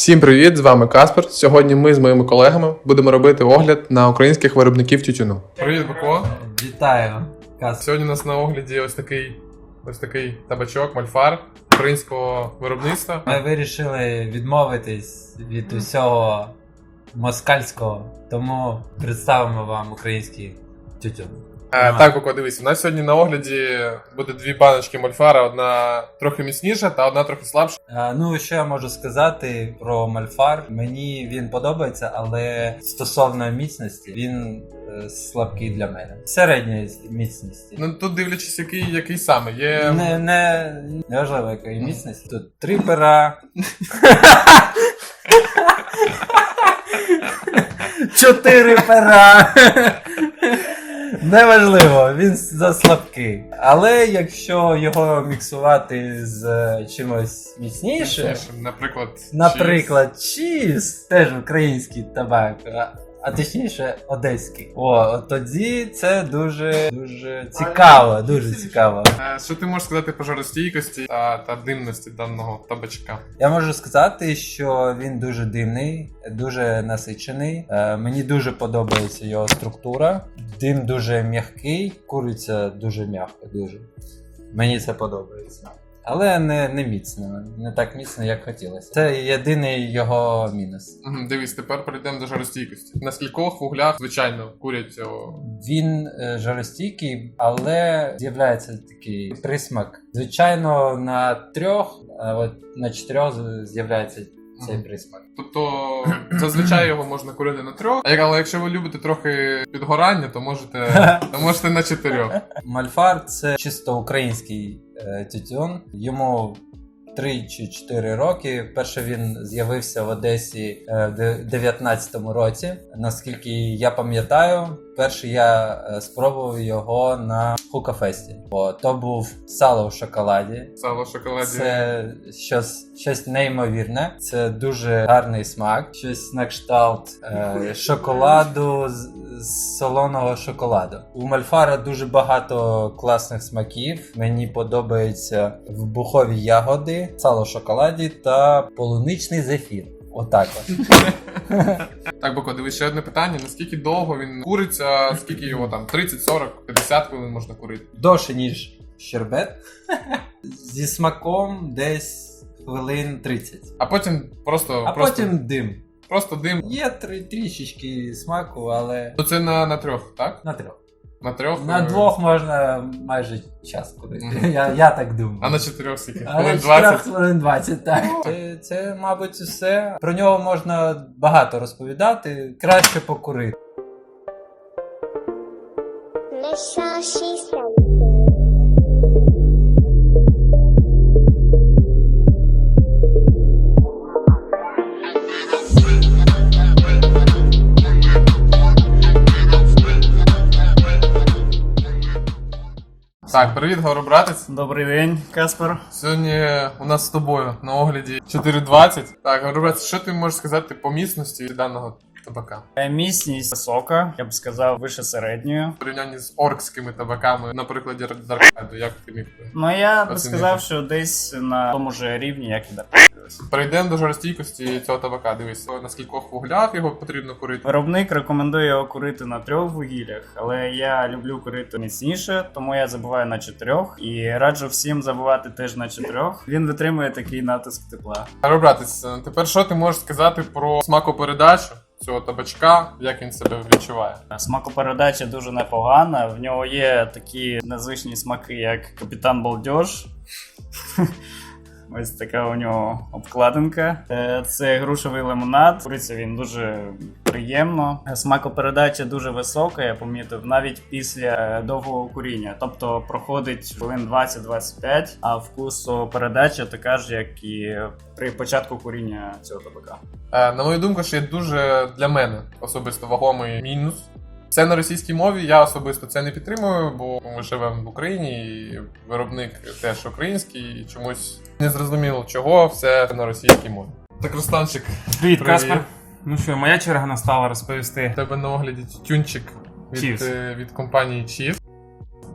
Всім привіт! З вами Каспер. Сьогодні ми з моїми колегами будемо робити огляд на українських виробників тютюну. Привіт, Бако. Вітаю, Кас. Сьогодні у нас на огляді ось такий ось такий табачок, мальфар українського виробництва. Ми вирішили відмовитись від усього москальського, тому представимо вам український тютюн. Е, так, Бако, дивись, у нас сьогодні на огляді буде дві баночки мальфара, одна трохи міцніша та одна трохи слабша. А, ну, що я можу сказати про Мальфар? Мені він подобається, але стосовно міцності, він е, слабкий для мене. Середньої міцності. Ну тут дивлячись, який, який саме. Є Не, не, не важливо, якої міцності. Тут три пера. Чотири пера. Неважливо, він заслабкий. Але якщо його міксувати з е, чимось міцнішим, наприклад, наприклад, чіз, теж український табак. а- А точніше, одеський. О, тоді це дуже дуже цікаво, дуже цікаво. Е, Що ти можеш сказати по жаростійкості та, та димності даного табачка? Я можу сказати, що він дуже дивний, дуже насичений. Е, мені дуже подобається його структура. Дим дуже м'який, куриця дуже м'яка, дуже. Мені це подобається. Але не, не міцно, не так міцно, як хотілося. Це єдиний його мінус. Мгм, Дивись, тепер перейдемо до жаростійкості. На скількох вуглях, звичайно, курять цього. Він е, жаростійкий, але з'являється такий присмак. Звичайно, на трьох, а от на чотирьох з'являється цей присмак. Тобто зазвичай його можна курити на трьох. Але якщо ви любите трохи підгорання, то можете, то можете на чотирьох. Мальфар це чисто український е, тютюн. Йому 3 чи 4 роки. Перше він з'явився в Одесі е, в де- 19-му році. Наскільки я пам'ятаю, перше я е, спробував його на Хукафесті. Бо то був сало в шоколаді. Сало в шоколаді. Це щось, щось неймовірне. Це дуже гарний смак. Щось на кшталт е, шоколаду з, з солоного шоколаду. У Мальфара дуже багато класних смаків. Мені подобаються вбухові ягоди, сало в шоколаді та полуничний зефір. Отак от. Так, Боко, дивись, ще одне питання: наскільки довго він куриться, скільки його там 30, 40, 50 хвилин можна курити? Довше, ніж щербет. Зі смаком десь хвилин 30. А потім просто, А просто, потім дим. просто дим. Є три трішечки смаку, але То це на, на трьох, так? на трьох. На трьох? На е, двох можна майже час курити. Мгм. Я, я так думаю. А на чотирьох скільки? А на Хвилин чотирьох 20? хвилин 20, так. Це, це, мабуть, все. Про нього можна багато розповідати. Краще покурити. Так, привіт, горобратець. Добрий день, Каспер. Сьогодні у нас з тобою на огляді 4.20. Так, горобець, що ти можеш сказати по міцності даного табака? Е, Міцність висока, я б сказав, вище середньої. В порівнянні з оркськими табаками, на прикладі Даркайду, як ти міг би? Ну я б Оцінити. сказав, що десь на тому ж рівні, як і Dark. Перейдемо до жаростійкості цього табака. Дивись, на скількох вуглях його потрібно курити. Виробник рекомендує його курити на трьох вугіллях, але я люблю курити міцніше, тому я забуваю на чотирьох і раджу всім забувати теж на чотирьох. Він витримує такий натиск тепла. Горобратець, тепер що ти можеш сказати про смакопередачу цього табачка, як він себе відчуває? Смакопередача дуже непогана. В нього є такі незвичні смаки, як капітан Балдеж. Ось така у нього обкладинка. Е, Це грушевий лимонад. Куриться він дуже приємно. Смакопередача дуже висока, я помітив, навіть після е, довгого куріння. Тобто проходить хвилин 20-25, а вкусопередача така ж, як і при початку куріння цього табака. Е, на мою думку, ще дуже для мене особисто вагомий мінус. Це на російській мові. Я особисто це не підтримую, бо ми живемо в Україні, і виробник теж український, і чомусь не зрозуміло чого все на російській мові. Так, Русланчик, Привіт, Привіт. Каспер. Ну що, моя черга настала розповісти. у тебе на огляді тютюнчик від, Chiefs. е, від компанії Chief.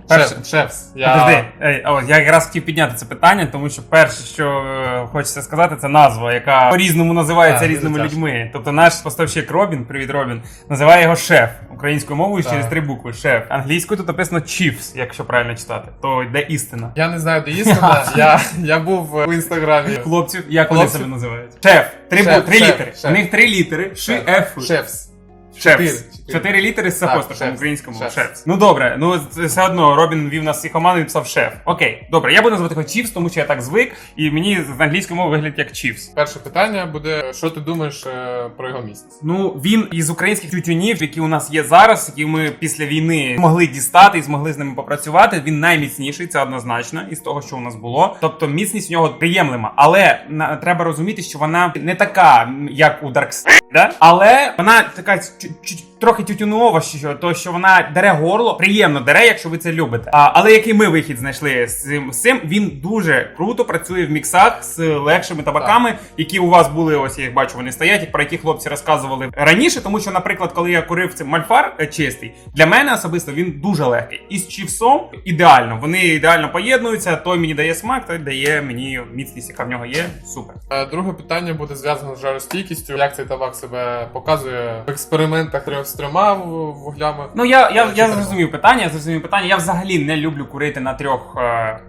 Перше. Шеф, шефс. Я... Подожди, ей, а от я якраз хотів підняти це питання, тому що перше, що е, хочеться сказати, це назва, яка по-різному називається Так, дуже різними тяжко. людьми. Тобто наш поставщик Робін, привіт Робін, називає його шеф українською мовою Так. через три букви. Шеф. Англійською тут написано Chiefs, якщо правильно читати. То йде істина. Я не знаю, де істина. я, я був в інстаграмі. Хлопців, як вони Хлопців? себе називають? Шеф. Три, Шеф, бу- три шеф, літери. шеф. У них три літери. Ш, Ф. Шефс. Шефс. Чотири. Літери з апострофом шефс. українському. Шефс. Шефс. Ну добре, ну все одно Робін вів нас всі команди і писав шеф. Окей, добре, я буду називати його Чіфс, тому що я так звик, і мені з англійської мови виглядить як Чіфс. Перше питання буде: що ти думаєш е, про його місце? Ну він із українських тютюнів, які у нас є зараз, які ми після війни змогли дістати і змогли з ними попрацювати. Він найміцніший, це однозначно, із того, що у нас було. Тобто міцність в нього приємлема, але на, треба розуміти, що вона не така, як у Darkseid, да? але вона така чу- чу- трохи тютюнова, що то, що вона дере горло, приємно дере, якщо ви це любите. А, але який ми вихід знайшли з цим, з цим, він дуже круто працює в міксах з легшими табаками, які у вас були, ось я їх бачу, вони стоять, про які хлопці розказували раніше. Тому що, наприклад, коли я курив цей мальфар е, чистий, для мене особисто він дуже легкий. І з чівсом ідеально. Вони ідеально поєднуються. Той мені дає смак, той дає мені міцність, яка в нього є. Супер. Е, Друге питання буде зв'язано з жаростійкістю. Як цей табак себе показує в експериментах трьох з трьома вуглями? Ну я, я, я зрозумів питання. Я зрозумів питання. Я взагалі не люблю курити на трьох. Е...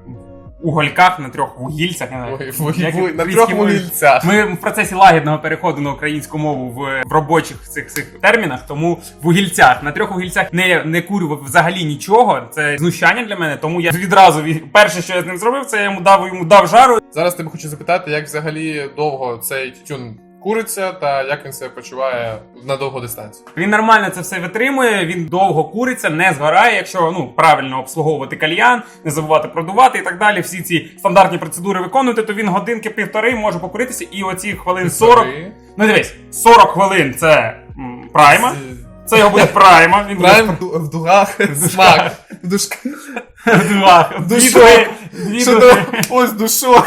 Угольках на трьох вугільцях Ой, як на трьох вугільцях. Ми в процесі лагідного переходу на українську мову в, в робочих цих цих термінах, тому вугільцях на трьох вугільцях не, не курю взагалі нічого. Це знущання для мене. Тому я відразу перше, що я з ним зробив, це я йому дав йому дав жару. Зараз тебе хочу запитати, як взагалі довго цей тютюн куриться та як він себе почуває на довгу дистанцію. Він нормально це все витримує. Він довго куриться, не згорає, якщо ну правильно обслуговувати кальян, не забувати продувати і так далі. Всі ці стандартні процедури виконувати, то він годинки півтори може покуритися, і оці хвилин 40. Ну дивись, 40 хвилин це м, прайма. Це його буде прайма. Він буде Прайм в- в дугах смак. В душках. Дугах. Душок. Дві- Що. Ось душок.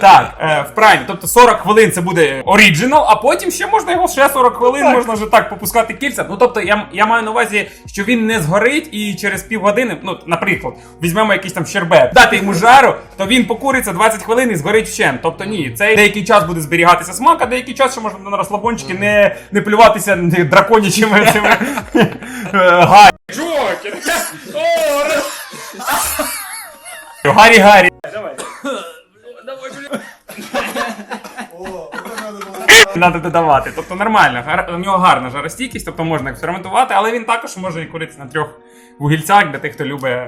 Так, е, в праймі. Тобто 40 хвилин це буде оріджинал, а потім ще можна його ще 40 хвилин, Так. можна вже так попускати кільця. Ну тобто я, я маю на увазі, що він не згорить і через півгодини, ну, наприклад, візьмемо якийсь там щербет, дати йому жару, то він покуриться 20 хвилин і згорить вщент. Тобто ні, цей деякий час буде зберігатися смак, а деякий час ще можна на розслабончики не, не плюватися драконячими цими е, гарі. Джокер! Гарі Гарі. Надо додавати. Тобто нормально, гар- у нього гарна жаростійкість, тобто можна експериментувати, але він також може і куритися на трьох вугільцях для тих, хто любить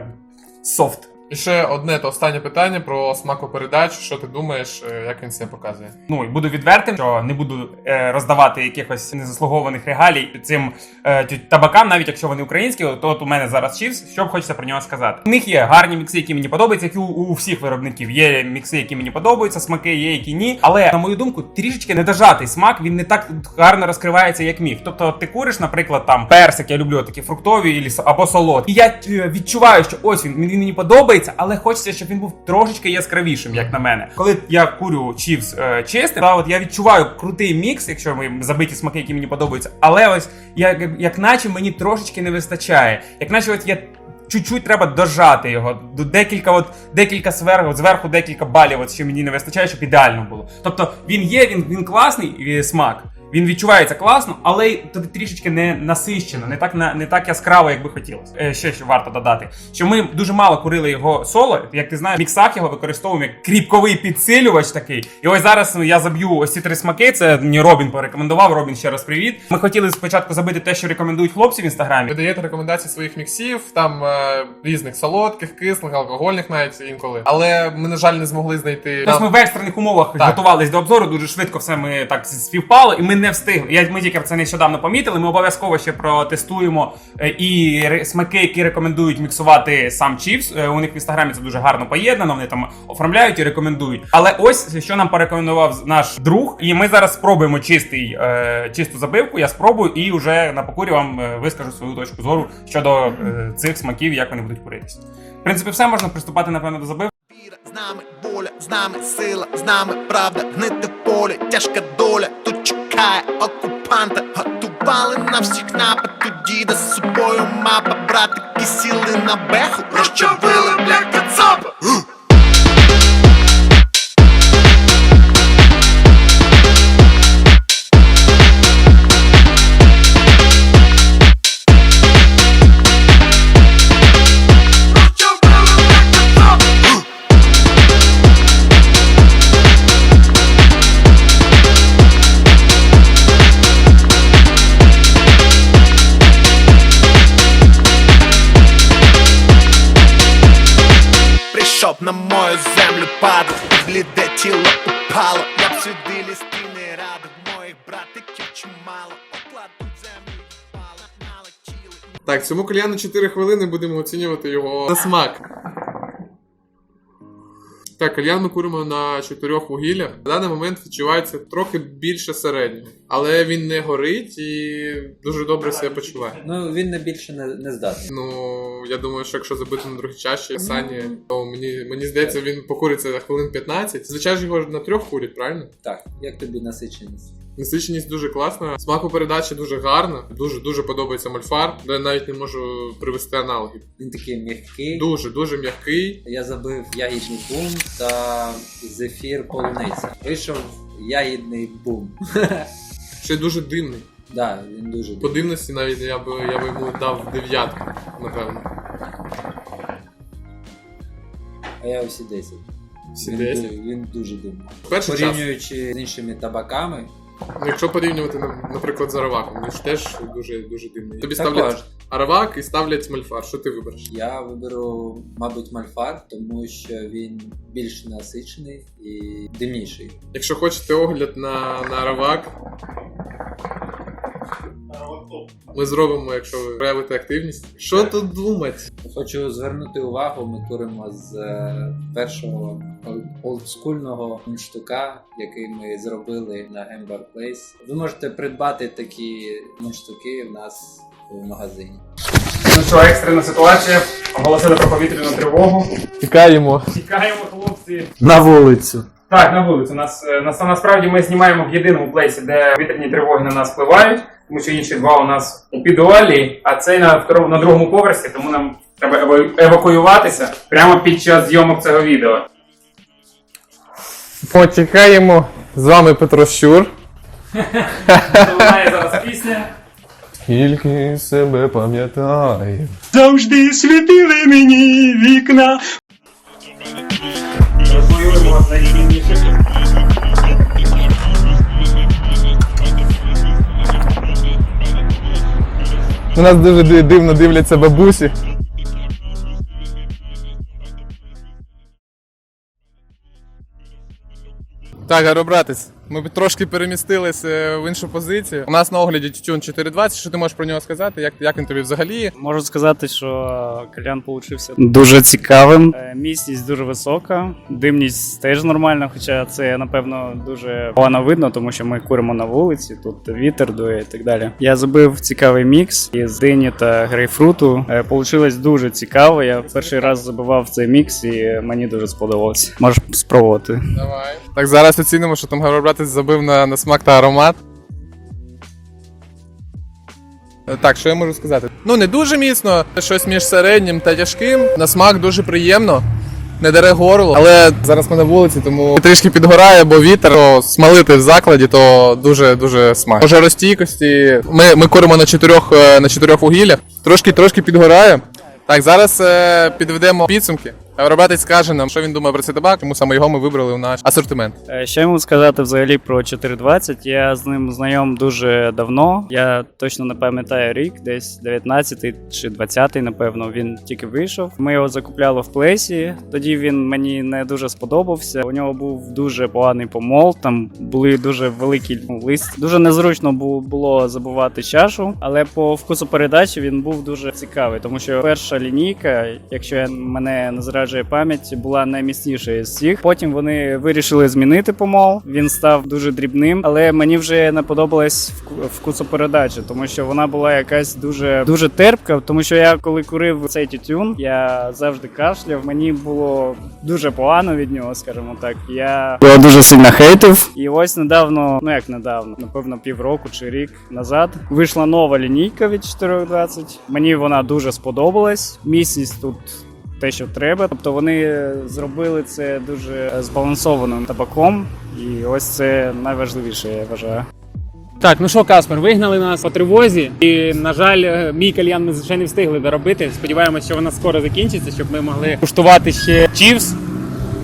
софт. І ще одне та останнє питання про смакопередачу. Що ти думаєш, е, як він себе показує? Ну і буду відвертим, що не буду е, роздавати якихось незаслугованих регалій цим е, табакам, навіть якщо вони українські, то от у мене зараз чівс, що б хочеться про нього сказати. У них є гарні мікси, які мені подобаються, як у, у всіх виробників. Є мікси, які мені подобаються, смаки є, які ні. Але на мою думку, трішечки недожатий смак, він не так гарно розкривається, як міг. Тобто, ти куриш, наприклад, там персик, я люблю такі фруктові або солодкі. І я е, відчуваю, що ось він, він мені подобається, але хочеться, щоб він був трошечки яскравішим, як на мене. Коли я курю чівс е, чистим, то от я відчуваю крутий мікс, якщо ми забиті смаки, які мені подобаються. Але ось як, як наче мені трошечки не вистачає. Як наче от я. Чуть-чуть треба дожати його. Декілька, от декілька зверху, зверху декілька балів, от що мені не вистачає, щоб ідеально було. Тобто він є, він, він класний смак. Він відчувається класно, але й трішечки не насищено, не так не так яскраво, як би хотілося. Е, ще що варто додати, що ми дуже мало курили його соло. Як ти знаєш, в міксах його використовуємо як кріпковий підсилювач такий. І ось зараз я заб'ю ось ці три смаки. Це мені Робін порекомендував. Робін ще раз привіт. Ми хотіли спочатку забити те, що рекомендують хлопці в інстаграмі. Ви даєте рекомендації своїх міксів, там е, різних солодких, кислих, алкогольних навіть інколи. Але ми, на жаль, не змогли знайти. Тобто ми в екстрених умовах Так. готувались до обзору, дуже швидко все ми так співпало, і ми не встигли. Я, ми тільки це нещодавно помітили. Ми обов'язково ще протестуємо е, і смаки, які рекомендують міксувати сам чіпс. Е, У них в інстаграмі це дуже гарно поєднано. Вони там оформляють і рекомендують. Але ось що нам порекомендував наш друг, і ми зараз спробуємо чистий, е, чисту забивку. Я спробую і вже на покурі вам вискажу свою точку зору щодо цих смаків, як вони будуть куритися. В принципі, все можна приступати напевно до забивки. З нами воля, з нами сила, з нами правда, гнити поле, тяжка доля, тут чекає окупанта, готували на всіх напад, тоді де з собою мапа, братики сіли на беху, розчавили, бля, кацапа. Цьому кальяну 4 хвилини будемо оцінювати його на смак. Так, кальян ми куримо на чотирьох вугіллях. На даний момент відчувається трохи більше середнього. Але він не горить і дуже добре себе почуває. Ну він не більше не, не здатний. Ну, я думаю, що якщо забити на другій чаші Сані, то мені, мені здається, він покуриться за хвилин 15. Звичайно його на трьох курять, правильно? Так, як тобі насиченість? Насиченість дуже класна, смакопередача дуже гарна, дуже дуже подобається мольфар. Я навіть не можу привести аналогів. Він такий м'який. Дуже дуже м'який. Я забив ягідний бум та зефір полуниця. Вийшов ягідний бум. Ще дуже димний. Да, він дуже По дивності навіть я би я би йому дав дев'ятку, напевно. А я всі 10. Всі він, 10. ду- він дуже дивний. Перший час, Порівнюючи з іншими табаками, якщо порівнювати, наприклад, з араваком, він ж теж дуже дуже димний. Тобі так ставлять аравак і ставлять Мальфар. Що ти вибереш? я виберу, мабуть, мальфар, тому що він більш насичений і димніший. Якщо хочете огляд на, на аравак, ми зробимо, якщо ви проявите активність. Що тут думати? Хочу звернути увагу, ми куримо з е, першого олдскульного мундштука, який ми зробили на Gambar Place. Ви можете придбати такі мундштуки в нас в магазині. Ну що, екстрена ситуація. Оголосили про повітряну тривогу. Тікаємо. Тікаємо, хлопці. На вулицю. Так, на вулицю. Нас е, нас насправді ми знімаємо в єдиному плейсі, де вітряні тривоги на нас впливають, тому що інші два у нас у підвалі, а цей на на другому поверсі, тому нам треба евакуюватися прямо під час зйомок цього відео. Потікаємо. З вами Петро Щур. Лунає зараз пісня. Тільки себе пам'ятаю. Завжди світили мені вікна. Розбоюємо У нас дуже дивно дивляться бабусі. Так, Гаро, братець, ми б трошки перемістилися в іншу позицію. У нас на огляді Тютюн 420. Що ти можеш про нього сказати? Як, як він тобі взагалі? Можу сказати, що кальян получився дуже цікавим. Е, Міцність дуже висока, димність теж нормальна, хоча це напевно дуже погано видно, тому що ми куримо на вулиці, тут вітер дує і так далі. Я забив цікавий мікс із дині та грейпфруту. Е, Получилось дуже цікаво. Я перший раз забивав цей мікс і мені дуже сподобалось. Можеш спробувати. Давай. Так, зараз оцінимо, що там Гаро, братець забив на, на смак та аромат. Е, Так, що я можу сказати? Ну, не дуже міцно, щось між середнім та тяжким. На смак дуже приємно. Не дере горло, але зараз ми на вулиці, тому трішки підгорає, бо вітер то смалити в закладі, то дуже дуже смак. По жаростійкості. Ми, ми куримо на чотирьох е, на чотирьох вугіллях. Трошки трошки підгорає. Так, зараз е, підведемо підсумки. Робатець скаже нам, що він думає про цей табак, тому саме його ми вибрали у наш асортимент. Е, Що я можу сказати взагалі про 420? Я з ним знайом дуже давно. Я точно не пам'ятаю рік, десь 19 чи 20, напевно. Він тільки вийшов. Ми його закупляли в плейсі. Тоді він мені не дуже сподобався. У нього був дуже поганий помол. Там були дуже великі ну, лист. Дуже незручно було забувати чашу, але по вкусу передачі він був дуже цікавий, тому що перша лінійка, якщо я мене не зраджує зраджує пам'ять, була найміцнішою з всіх. Потім вони вирішили змінити помол. Він став дуже дрібним, але мені вже не подобалась вку- вкусопередача, тому що вона була якась дуже дуже терпка. Тому що я коли курив цей тютюн, я завжди кашляв. Мені було дуже погано від нього, скажімо так. Я його дуже сильно хейтив. І ось недавно, ну як недавно, напевно, півроку чи рік назад вийшла нова лінійка від 420. Мені вона дуже сподобалась. Міцність тут. Те, що треба, тобто вони зробили це дуже збалансованим табаком, і ось це найважливіше, я вважаю. Так, ну що, Каспер, вигнали нас по тривозі, і на жаль, е, мій кальян ми ще не встигли доробити. Сподіваємося, що вона скоро закінчиться, щоб ми могли куштувати ще чівс.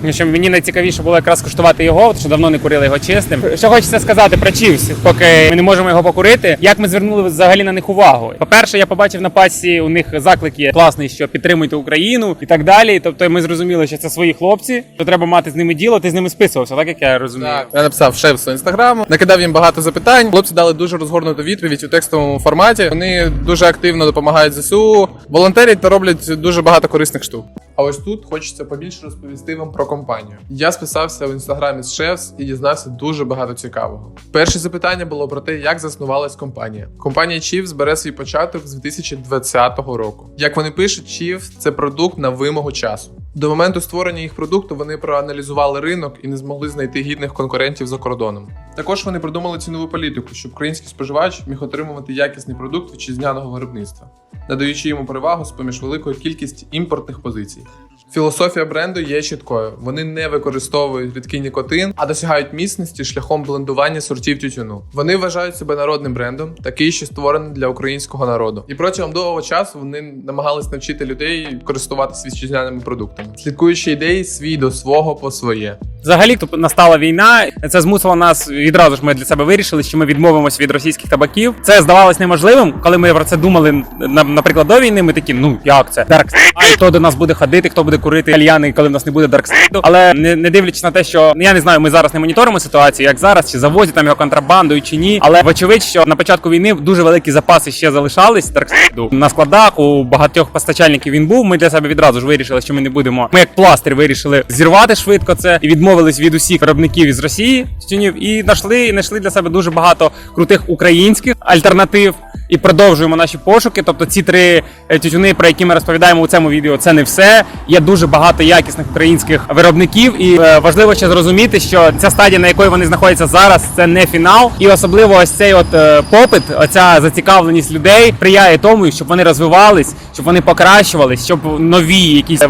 Що мені найцікавіше було якраз куштувати його, що давно не курили його чистим. Що хочеться сказати про чівс, поки ми не можемо його покурити. Як ми звернули взагалі на них увагу? По-перше, я побачив на пасі у них заклик є класний, що підтримуйте Україну і так далі. Тобто ми зрозуміли, що це свої хлопці, що треба мати з ними діло. Ти з ними списувався, так як я розумію. Так, я написав шеф інстаграму, накидав їм багато запитань. Хлопці дали дуже розгорнуту відповідь у текстовому форматі. Вони дуже активно допомагають ЗСУ, волонтерять та роблять дуже багато корисних штук. А ось тут хочеться побільше розповісти вам про компанію. Я списався в інстаграмі з Шефс і дізнався дуже багато цікавого. Перше запитання було про те, як заснувалась компанія. Компанія Chiefs бере свій початок з 2020 року. Як вони пишуть, Chiefs – це продукт на вимогу часу. До моменту створення їх продукту вони проаналізували ринок і не змогли знайти гідних конкурентів за кордоном. Також вони придумали цінову політику, щоб український споживач міг отримувати якісний продукт вітчизняного виробництва, надаючи йому перевагу з поміж великої кількості імпортних позицій. Філософія бренду є чіткою. Вони не використовують рідкий нікотин, а досягають міцності шляхом блендування сортів тютюну. Вони вважають себе народним брендом, такий, що створений для українського народу. І протягом довгого часу вони намагались навчити людей користуватися вітчизняними продуктами, слідкуючи ідеї свій до свого по своє. Взагалі, то настала війна. Це змусило нас відразу ж. Ми для себе вирішили, що ми відмовимося від російських табаків. Це здавалось неможливим, коли ми про це думали. Наприклад, до війни. Ми такі, ну як це Side, хто до нас буде ходити, хто буде курити кальяни, коли в нас не буде Side. Але не, не дивлячись на те, що ну, я не знаю, ми зараз не моніторимо ситуацію, як зараз, чи завозять там його контрабандою, чи ні. Але вочевидь, що на початку війни дуже великі запаси ще залишались Side. на складах. У багатьох постачальників він був. Ми для себе відразу ж вирішили, що ми не будемо. Ми як пластир вирішили зірвати швидко це і відмовились від усіх виробників із Росії тютюнів і знайшли, знайшли для себе дуже багато крутих українських альтернатив. І продовжуємо наші пошуки. Тобто ці три е, тютюни, про які ми розповідаємо у цьому відео, це не все. Є дуже багато якісних українських виробників, і е, важливо ще зрозуміти, що ця стадія, на якої вони знаходяться зараз, це не фінал. І особливо ось цей от е, попит, оця зацікавленість людей сприяє тому, щоб вони розвивались, щоб вони покращувались, щоб нові якісь е,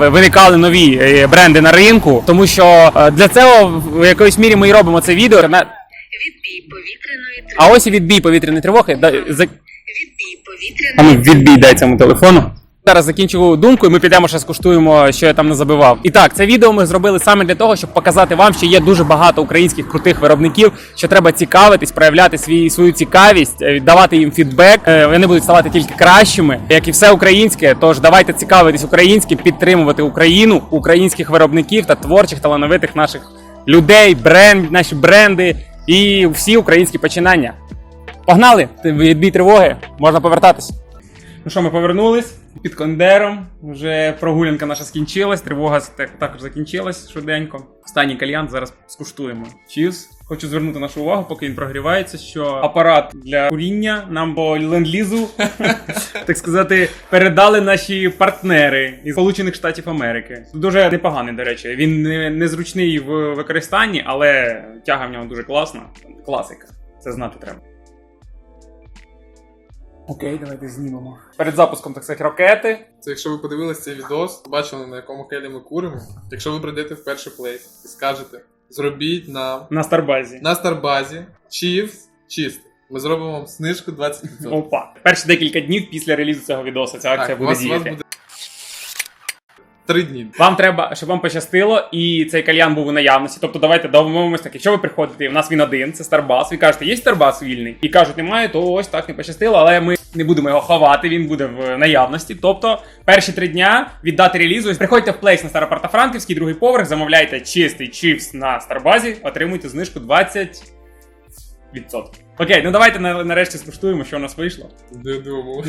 виникали нові е, бренди на ринку. Тому що е, для цього в якоїсь мірі ми і робимо це відео. Відбій повітряної тривоги. А ось і відбій повітряної тривоги. Відбій А ну повітряної відбій дай цьому телефону. Зараз закінчу думку, і ми підемо ще скуштуємо, що я там не забивав. І так, це відео ми зробили саме для того, щоб показати вам, що є дуже багато українських крутих виробників, що треба цікавитись, проявляти свій свою цікавість, е, давати їм фідбек. Е, Вони будуть ставати тільки кращими, як і все українське. Тож давайте цікавитись українським, підтримувати Україну, українських виробників та творчих талановитих наших людей, бренд, наші бренди і всі українські починання. Погнали! Відбій тривоги, можна повертатись. Ну що, ми повернулись під кондером. Вже прогулянка наша скінчилась, тривога також закінчилась швиденько. Останній кальян зараз скуштуємо. Чіз. Хочу звернути нашу увагу, поки він прогрівається, що апарат для куріння нам по ленд-лізу, так сказати, передали наші партнери із Сполучених Штатів Америки. Дуже непоганий, до речі. Він незручний в використанні, але тяга в нього дуже класна. Класика. Це знати треба. Окей, давайте знімемо. Перед запуском, так сказати, ракети. Це якщо ви подивилися цей відос, побачили на якому келі ми куримо. Якщо ви прийдете в перший плейс і скажете, зробіть нам На Старбазі. на Старбазі Chiefs чисто. Ми зробимо вам снижку 20%. Опа. Перші декілька днів після релізу цього відоса ця акція так, у буде вас, у вас діяти. буде три дні. Вам треба, щоб вам пощастило, і цей кальян був у наявності. Тобто давайте домовимося так. Якщо ви приходите, і у нас він один, це Старбас, ви кажете, є Старбас вільний? І кажуть, немає, то ось так не пощастило, але ми не будемо його ховати, він буде в наявності. Тобто, перші три дня від дати релізу, приходьте в плейс на Старопортофранківський, другий поверх, замовляйте чистий чипс на Старбазі, отримуйте знижку 20. Окей, ну давайте на- нарешті скуштуємо, що у нас вийшло.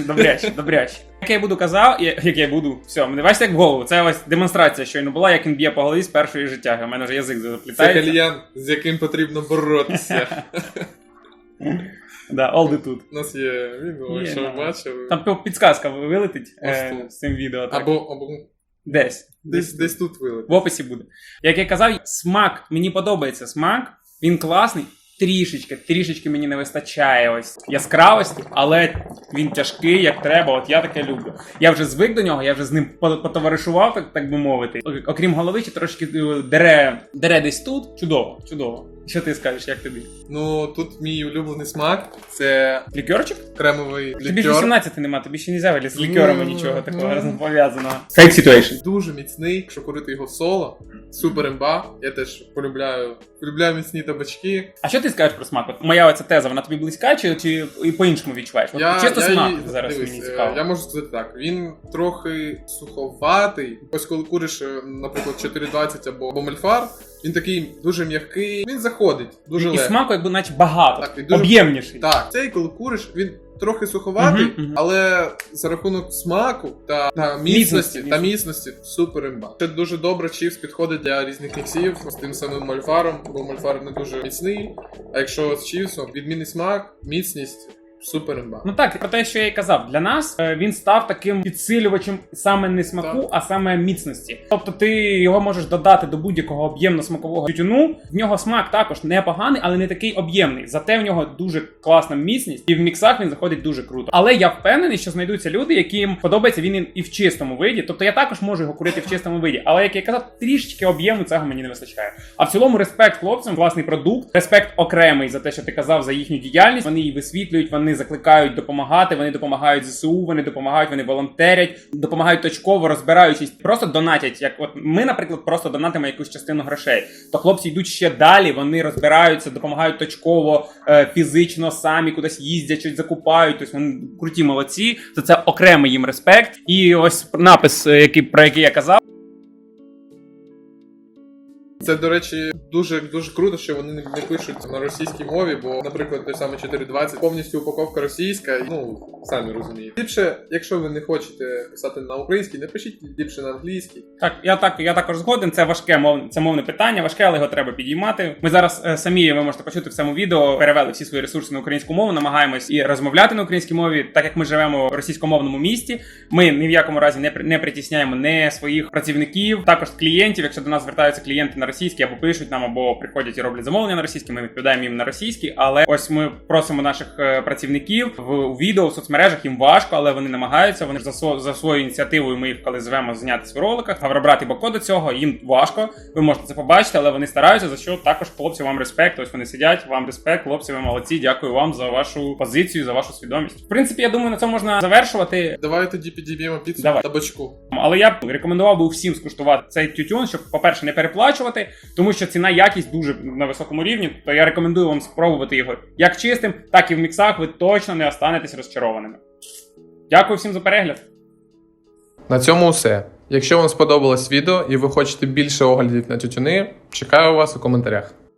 Добряче, добряче. Як я буду казав, я- як я буду. Все, мене бачите як в голову. Це ось демонстрація щойно була, як він б'є по голові з першої життя. У мене вже язик Це заплітається. кальян, з яким потрібно боротися. Да, олди тут. У нас є відео, Є, якщо ви да. бачили. Там пі- підсказка вилетить Ось е, тут. з цим відео. Так. Або, або Десь. десь, десь тут вилет. В описі буде. Як я казав, смак, мені подобається смак, він класний. Трішечки, трішечки мені не вистачає ось яскравості, але він тяжкий, як треба. От я таке люблю. Я вже звик до нього, я вже з ним по- потоваришував, так, так би мовити. Окрім голови, ще трошки е, дере, дере десь тут. Чудово, чудово. Що ти скажеш, як тобі? Ну, тут мій улюблений смак це Лікерчик? кремовий Тобі ж лікер. 18 нема, тобі ще не взяли з лікерами Ну, нічого такого ну. разом пов'язаного. Fake situation. Дуже міцний, якщо курити його соло. Супер імба. Я теж полюбляю. Полюбляю міцні табачки. А що ти скажеш про смак? От моя оця теза, вона тобі близька, чи, чи і по-іншому відчуваєш? От чисто смак її- зараз дивись, мені е, цікаво. Я можу сказати так. Він трохи суховатий. Ось коли куриш, е, наприклад, 420 або, або мальфар, він такий дуже м'який. Він заходить дуже і легко. смаку, якби наче багато, Так, і дуже- об'ємніший. Так, цей, коли куриш, він трохи суховатий, Мгм, мгм. але за рахунок смаку та, та Міцності, міцності, та міцності супер імба. Це дуже добре, чіпс підходить для різних міксів з тим самим мальфаром, бо мальфар не дуже міцний. А якщо з чіпсом, відмінний смак, міцність, супер імба. Ну так, про те, що я і казав, для нас е, він став таким підсилювачем саме не смаку, Так. а саме міцності. Тобто ти його можеш додати до будь-якого об'ємно-смакового тютюну. В нього смак також непоганий, але не такий об'ємний. Зате в нього дуже класна міцність, і в міксах він заходить дуже круто. Але я впевнений, що знайдуться люди, яким подобається він і- в чистому виді. Тобто я також можу його курити в чистому виді. Але як я казав, трішечки об'єму цього мені не вистачає. А в цілому респект хлопцям, класний продукт, респект окремий за те, що ти казав за їхню діяльність. Вони її висвітлюють, вони закликають допомагати, вони допомагають ЗСУ, вони допомагають, вони волонтерять, допомагають точково, розбираючись, просто донатять. Як от ми, наприклад, просто донатимо якусь частину грошей. То хлопці йдуть ще далі, вони розбираються, допомагають точково, е, фізично самі кудись їздять, щось закупають. Тобто вони круті молодці. То це окремий їм респект. І ось напис, е, який про який я казав. Це, до речі, дуже дуже круто, що вони не пишуть на російській мові, бо, наприклад, той самий 420 повністю упаковка російська. Ну самі розумієте. Ліпше, якщо ви не хочете писати на українській, не пишіть ліпше на англійській. Так, я так, я також згоден. Це важке мов, це мовне питання, важке, але його треба підіймати. Ми зараз е, самі ви можете почути в цьому відео. Перевели всі свої ресурси на українську мову, намагаємось і розмовляти на українській мові, так як ми живемо в російськомовному місті. Ми ні в якому разі не не притісняємо не своїх працівників, також клієнтів. Якщо до нас звертаються клієнти на російській або пишуть нам, або приходять і роблять замовлення на російській, ми відповідаємо їм на російській. Але ось ми просимо наших е, працівників в відео в соцмережах. Їм важко, але вони намагаються. Вони за, за своєю ініціативою. Ми їх коли звемо знятися в роликах. Гавробрати Бако до цього. Їм важко. Ви можете це побачити, але вони стараються. За що також хлопці вам респект. Ось вони сидять. Вам респект, хлопці, ви молодці. Дякую вам за вашу позицію, за вашу свідомість. В принципі, я думаю, на цьому можна завершувати. Давай тоді підіб'ємо піцу Давай. табачку. Але я б рекомендував би всім скуштувати цей тютюн, щоб, по-перше, не переплачувати, тому що ціна якість дуже на високому рівні. То я рекомендую вам спробувати його як чистим, так і в міксах. Ви точно не останетесь розчарованими. Дякую всім за перегляд. На цьому все. Якщо вам сподобалось відео і ви хочете більше оглядів на тютюни, чекаю вас у коментарях.